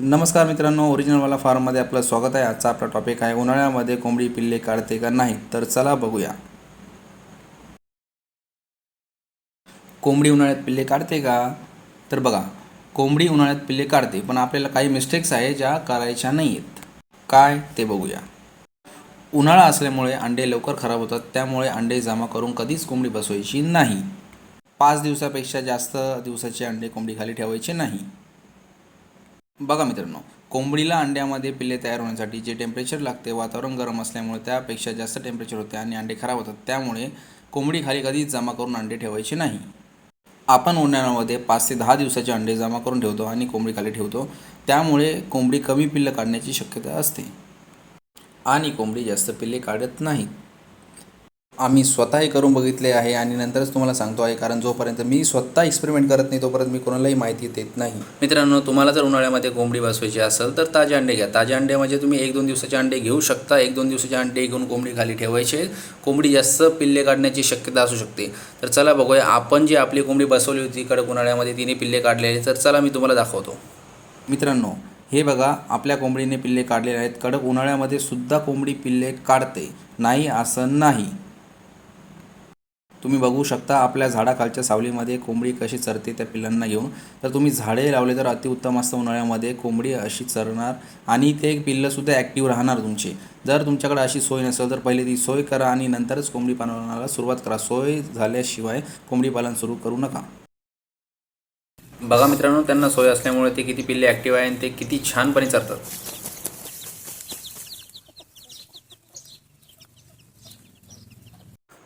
नमस्कार मित्रांनो ओरिजिनलवाला फार्ममध्ये आपलं स्वागत आहे. आजचा आपला टॉपिक आहे उन्हाळ्यामध्ये कोंबडी पिल्ले काढते का नाही? तर चला बघूया. कोंबडी उन्हाळ्यात पिल्ले काढते का? तर बघा कोंबडी उन्हाळ्यात पिल्ले काढते पण आपल्याला काही मिस्टेक्स आहे ज्या करायच्या नाही आहेत काय? ते बघूया. उन्हाळा असल्यामुळे अंडे लवकर खराब होतात त्यामुळे अंडे जमा करून कधीच कोंबडी बसवायची नाही. पाच दिवसापेक्षा जास्त दिवसाचे अंडे कोंबडी खाली ठेवायचे नाही. बघा मित्रांनो कोंबडीला अंड्यामध्ये पिल्ले तयार होण्यासाठी जे टेम्परेचर लागते वातावरण गरम असल्यामुळे त्यापेक्षा जास्त टेम्परेचर होते आणि अंडे खराब होतात. त्यामुळे कोंबडी खाली कधीच जमा करून अंडे ठेवायचे नाही. आपण उन्हाळ्यामध्ये पाच ते दहा दिवसाचे अंडे जमा करून ठेवतो आणि कोंबडी खाली ठेवतो. त्यामुळे कोंबडी कमी पिल्लं काढण्याची शक्यता असते. आणि कोंबडी जास्त पिल्ले काढत नाहीत. आम्ही स्वतःही करून बघितले आहे आणि नंतरच तुम्हाला सांगतो आहे कारण जोपर्यंत मी स्वतः एक्सपेरिमेंट करत नाही तोपर्यंत मी कोणालाही माहिती देत नाही. मित्रांनो तुम्हाला जर उन्हाळ्यामध्ये कोंबडी बसवायची असेल तर ताजे अंडे घ्या. ताजे अंडे म्हणजे तुम्ही एक दोन दिवसाचे अंडे घेऊ शकता. एक दोन दिवसाचे अंडे घेऊन कोंबडी खाली ठेवायचे. कोंबडी जास्त पिल्ले काढण्याची शक्यता असू शकते. तर चला बघूया. आपण जी आपली कोंबडी बसवली होती कडक उन्हाळ्यामध्ये तिने पिल्ले काढलेले. तर चला मी तुम्हाला दाखवतो. मित्रांनो हे बघा आपल्या कोंबडीने पिल्ले काढलेले आहेत. कडक उन्हाळ्यामध्ये सुद्धा कोंबडी पिल्ले काढते. नाही असं नाही. तुम्ही बघू शकता आपल्या झाडाखालच्या सावलीमध्ये कोंबडी कशी चरते त्या पिल्लांना घेऊन. तर तुम्ही झाडे लावले तर अतिउत्तम असतं उन्हाळ्यामध्ये. कोंबडी अशी चरणार आणि ते पिल्लंसुद्धा ॲक्टिव्ह राहणार तुमचे. जर तुमच्याकडे अशी सोय नसेल तर पहिले ती सोय करा आणि नंतरच कोंबडी पालनाला सुरुवात करा. सोय झाल्याशिवाय कोंबडी पालन सुरू करू नका. बघा मित्रांनो त्यांना सोय असल्यामुळे ते किती पिल्ले ॲक्टिव्ह आहे आणि ते किती छानपणे चरतात.